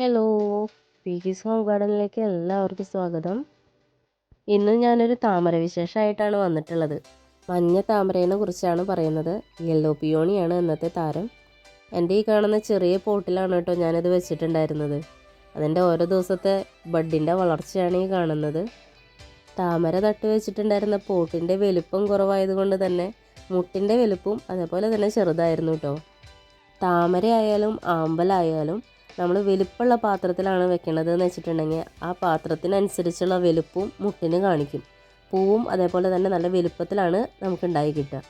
Hello പീക്കീസ് home ഗാർഡനിലേക്ക് എല്ലാവർക്കും സ്വാഗതം. ഇന്ന് ഞാനൊരു താമര വിശേഷമായിട്ടാണ് വന്നിട്ടുള്ളത്. മഞ്ഞ താമരേനെ കുറിച്ചാണ് പറയുന്നത്. യെല്ലോ പിയോണിയാണ് ഇന്നത്തെ താരം. എന്റെ ഈ കാണുന്ന ചെറിയ പോട്ടിലാണ് കേട്ടോ ഞാനത് വെച്ചിട്ടുണ്ടായിരുന്നത്. അതിന്റെ ഓരോ ദിവസത്തെ ബഡിന്റെ വളർച്ചയാണ് ഈ കാണുന്നത്. താമര തട്ട് വെച്ചിട്ടുണ്ടായിരുന്ന പോട്ടിന്റെ വലുപ്പം കുറവായതുകൊണ്ട് തന്നെ മുട്ടിന്റെ വലുപ്പവും അതേപോലെ തന്നെ ചെറുതായിരുന്നു കേട്ടോ. താമര ആയാലും ആമ്പലായാലും നമ്മൾ വലുപ്പമുള്ള പാത്രത്തിലാണ് വെക്കണത് എന്ന് വെച്ചിട്ടുണ്ടെങ്കിൽ ആ പാത്രത്തിനനുസരിച്ചുള്ള വലുപ്പവും മുട്ടിന് കാണിക്കും. പൂവും അതേപോലെ തന്നെ നല്ല വലുപ്പത്തിലാണ് നമുക്ക് ഉണ്ടായി കിട്ടുക.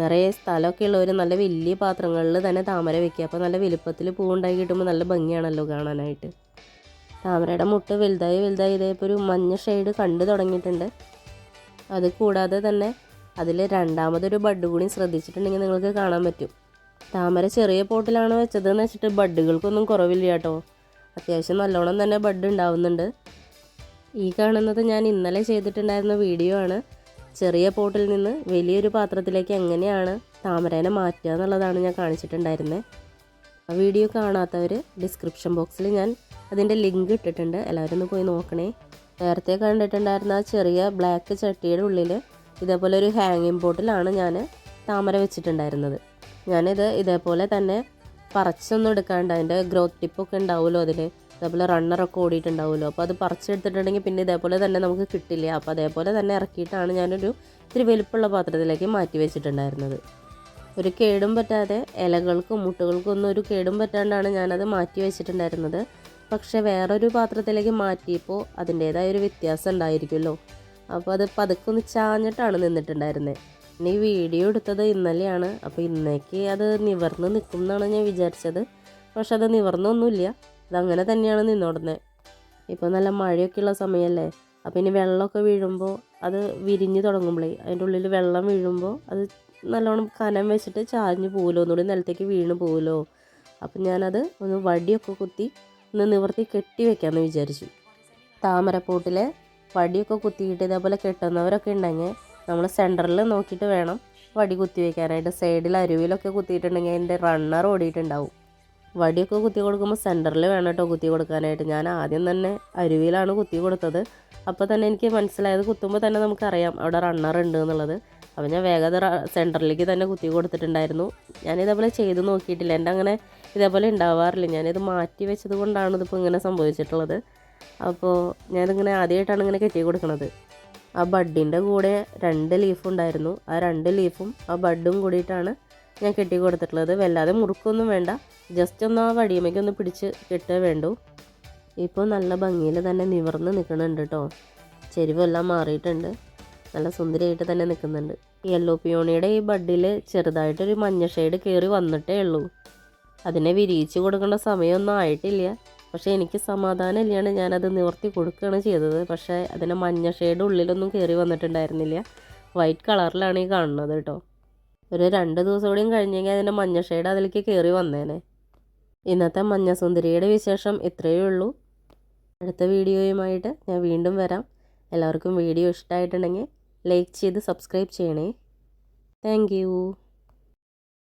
നിറയെ സ്ഥലമൊക്കെ ഉള്ളവർ നല്ല വലിയ പാത്രങ്ങളിൽ തന്നെ താമര വെക്കുക. അപ്പോൾ നല്ല വലുപ്പത്തിൽ പൂവുണ്ടായി കിട്ടുമ്പോൾ നല്ല ഭംഗിയാണല്ലോ കാണാനായിട്ട്. താമരയുടെ മുട്ട് വലുതായി വലുതായി ഇതേപ്പോൾ ഒരു മഞ്ഞ ഷെയ്ഡ് കണ്ടു തുടങ്ങിയിട്ടുണ്ട്. അത് കൂടാതെ തന്നെ അതിൽ രണ്ടാമതൊരു ബഡ് കൂടി ശ്രദ്ധിച്ചിട്ടുണ്ടെങ്കിൽ നിങ്ങൾക്ക് കാണാൻ പറ്റും. താമര ചെറിയ പോട്ടിലാണ് വെച്ചതെന്ന് വെച്ചിട്ട് ബഡുകൾക്കൊന്നും കുറവില്ല കേട്ടോ. അത്യാവശ്യം നല്ലോണം തന്നെ ബഡ് ഉണ്ടാവുന്നുണ്ട്. ഈ കാണുന്നത് ഞാൻ ഇന്നലെ ചെയ്തിട്ടുണ്ടായിരുന്ന വീഡിയോ ആണ്. ചെറിയ പോട്ടിൽ നിന്ന് വലിയൊരു പാത്രത്തിലേക്ക് എങ്ങനെയാണ് താമരേനെ മാറ്റുക എന്നുള്ളതാണ് ഞാൻ കാണിച്ചിട്ടുണ്ടായിരുന്നത് ആ വീഡിയോ കാണാത്തവർ ഡിസ്ക്രിപ്ഷൻ ബോക്സിൽ ഞാൻ അതിന്റെ ലിങ്ക് ഇട്ടിട്ടുണ്ട്. എല്ലാവരും ഒന്ന് പോയി നോക്കണേ. നേരത്തെ കണ്ടിട്ടുണ്ടായിരുന്ന ആ ചെറിയ ബ്ലാക്ക് ചട്ടിയുടെ ഉള്ളിൽ ഇതേപോലെ ഒരു ഹാങ്ങിങ് പോട്ടിലാണ് ഞാൻ താമര വെച്ചിട്ടുണ്ടായിരുന്നത്. ഞാനിത് ഇതേപോലെ തന്നെ പറിച്ചൊന്നും എടുക്കാണ്ട് അതിന്റെ ഗ്രോത്ത് ടിപ്പൊക്കെ ഉണ്ടാവുമല്ലോ അതിൽ അതേപോലെ റണ്ണറൊക്കെ ഓടിയിട്ടുണ്ടാവുമല്ലോ. അപ്പോൾ അത് പറിച്ചെടുത്തിട്ടുണ്ടെങ്കിൽ പിന്നെ ഇതേപോലെ തന്നെ നമുക്ക് കിട്ടില്ല. അപ്പോൾ അതേപോലെ തന്നെ ഇറക്കിയിട്ടാണ് ഞാനൊരു ഇത്തിരി വലുപ്പമുള്ള പാത്രത്തിലേക്ക് മാറ്റി വെച്ചിട്ടുണ്ടായിരുന്നത്. ഒരു കേടും പറ്റാതെ ഇലകൾക്കും മുട്ടുകൾക്കും ഒന്നും ഒരു കേടും പറ്റാണ്ടാണ് ഞാനത് മാറ്റി വെച്ചിട്ടുണ്ടായിരുന്നത്. പക്ഷേ വേറൊരു പാത്രത്തിലേക്ക് മാറ്റിയപ്പോൾ അതിന്റേതായ ഒരു വ്യത്യാസം ഉണ്ടായിരിക്കുമല്ലോ. അപ്പോൾ അത് പതുക്കെ ചാഞ്ഞിട്ടാണ് നിന്നിട്ടുണ്ടായിരുന്നത്. ഈ വീഡിയോ എടുത്തത് ഇന്നലെയാണ്. അപ്പോൾ ഇന്നേക്ക് അത് നിവർന്ന് നിൽക്കും എന്നാണ് ഞാൻ വിചാരിച്ചത്. പക്ഷെ അത് നിവർന്നൊന്നുമില്ല. അതങ്ങനെ തന്നെയാണ് നിന്നോടുന്നത് ഇപ്പോൾ നല്ല മഴയൊക്കെയുള്ള സമയമല്ലേ അപ്പോൾ ഇനി വെള്ളമൊക്കെ വീഴുമ്പോൾ അത് വിരിഞ്ഞ് തുടങ്ങുമ്പോഴേ അതിന്റെ ഉള്ളിൽ വെള്ളം വീഴുമ്പോൾ അത് നല്ലോണം കനം വെച്ചിട്ട് ചാഞ്ഞ് പോകുമല്ലോ ഒന്നുകൂടി നിലത്തേക്ക് വീണ് പോകുമല്ലോ അപ്പം ഞാനത് ഒന്ന് വടിയൊക്കെ കുത്തി ഒന്ന് നിവർത്തി കെട്ടി വെക്കാമെന്ന് വിചാരിച്ചു. താമരപ്പൂട്ടിലെ വടിയൊക്കെ കുത്തിയിട്ട് ഇതേപോലെ കെട്ടുന്നവരൊക്കെ ഉണ്ടെങ്കിൽ നമ്മൾ സെന്ററിൽ നോക്കിയിട്ട് വേണം വടി കുത്തി വയ്ക്കാനായിട്ട് സൈഡിൽ അരുവിലൊക്കെ കുത്തിയിട്ടുണ്ടെങ്കിൽ അതിന്റെ റണ്ണർ ഓടിയിട്ടുണ്ടാവും. വടിയൊക്കെ കുത്തി കൊടുക്കുമ്പോൾ സെന്ററിൽ വേണം കേട്ടോ കുത്തി കൊടുക്കാനായിട്ട്. ഞാൻ ആദ്യം തന്നെ അരുവിയിലാണ് കുത്തി കൊടുത്തത്. അപ്പോൾ തന്നെ എനിക്ക് മനസ്സിലായത് കുത്തുമ്പോൾ തന്നെ നമുക്കറിയാം അവിടെ റണ്ണർ ഉണ്ട് എന്നുള്ളത്. അപ്പോൾ ഞാൻ വേഗത സെന്ററിലേക്ക് തന്നെ കുത്തി കൊടുത്തിട്ടുണ്ടായിരുന്നു. ഞാൻ ഇതേപോലെ ചെയ്ത് നോക്കിയിട്ടില്ല. എന്റെ അങ്ങനെ ഇതേപോലെ ഉണ്ടാവാറില്ല. ഞാനിത് മാറ്റി വെച്ചത് കൊണ്ടാണ് ഇതിപ്പോൾ ഇങ്ങനെ സംഭവിച്ചിട്ടുള്ളത്. അപ്പോൾ ഞാനിങ്ങനെ ആദ്യമായിട്ടാണ് ഇങ്ങനെ കെട്ടി കൊടുക്കുന്നത് ആ ബഡിന്റെ കൂടെ രണ്ട് ലീഫ് ഉണ്ടായിരുന്നു. ആ രണ്ട് ലീഫും ആ ബഡും കൂടിയിട്ടാണ് ഞാൻ കെട്ടി കൊടുത്തിട്ടുള്ളത്. വല്ലാതെ മുറുക്കൊന്നും വേണ്ട. ജസ്റ്റ് ഒന്ന് ആ വടിയമ്മയ്ക്കൊന്ന് പിടിച്ച് കെട്ടേ വേണ്ടു. ഇപ്പോൾ നല്ല ഭംഗിയിൽ തന്നെ നിവർന്ന് നിൽക്കുന്നുണ്ട് കേട്ടോ ചെരുവെല്ലാം മാറിയിട്ടുണ്ട്. നല്ല സുന്ദരിയായിട്ട് തന്നെ നിൽക്കുന്നുണ്ട് യെല്ലോ പിയോണിയുടെ ഈ ബഡിൽ ചെറുതായിട്ടൊരു മഞ്ഞ ഷെയ്ഡ് കയറി വന്നിട്ടേ ഉള്ളൂ. അതിനെ വിരിയിച്ച് കൊടുക്കേണ്ട സമയമൊന്നും ആയിട്ടില്ല. പക്ഷേ എനിക്ക് സമാധാനം ഇല്ലാണ്ട് ഞാനത് നിവർത്തി കൊടുക്കുകയാണ് ചെയ്തത്. പക്ഷേ അതിന്റെ മഞ്ഞ ഷെയ്ഡ് ഉള്ളിലൊന്നും കയറി വന്നിട്ടുണ്ടായിരുന്നില്ല. വൈറ്റ് കളറിലാണ് ഈ കാണുന്നത് കേട്ടോ. ഒരു രണ്ട് ദിവസം കൂടിയും കഴിഞ്ഞെങ്കിൽ അതിന്റെ മഞ്ഞ ഷെയ്ഡ് അതിലേക്ക് കയറി വന്നേനെ. ഇന്നത്തെ മഞ്ഞ സുന്ദരിയുടെ വിശേഷം ഇത്രയേ ഉള്ളൂ. അടുത്ത വീഡിയോയുമായിട്ട് ഞാൻ വീണ്ടും വരാം. എല്ലാവർക്കും വീഡിയോ ഇഷ്ടമായിട്ടുണ്ടെങ്കിൽ ലൈക്ക് ചെയ്ത് സബ്സ്ക്രൈബ് ചെയ്യണേ. താങ്ക്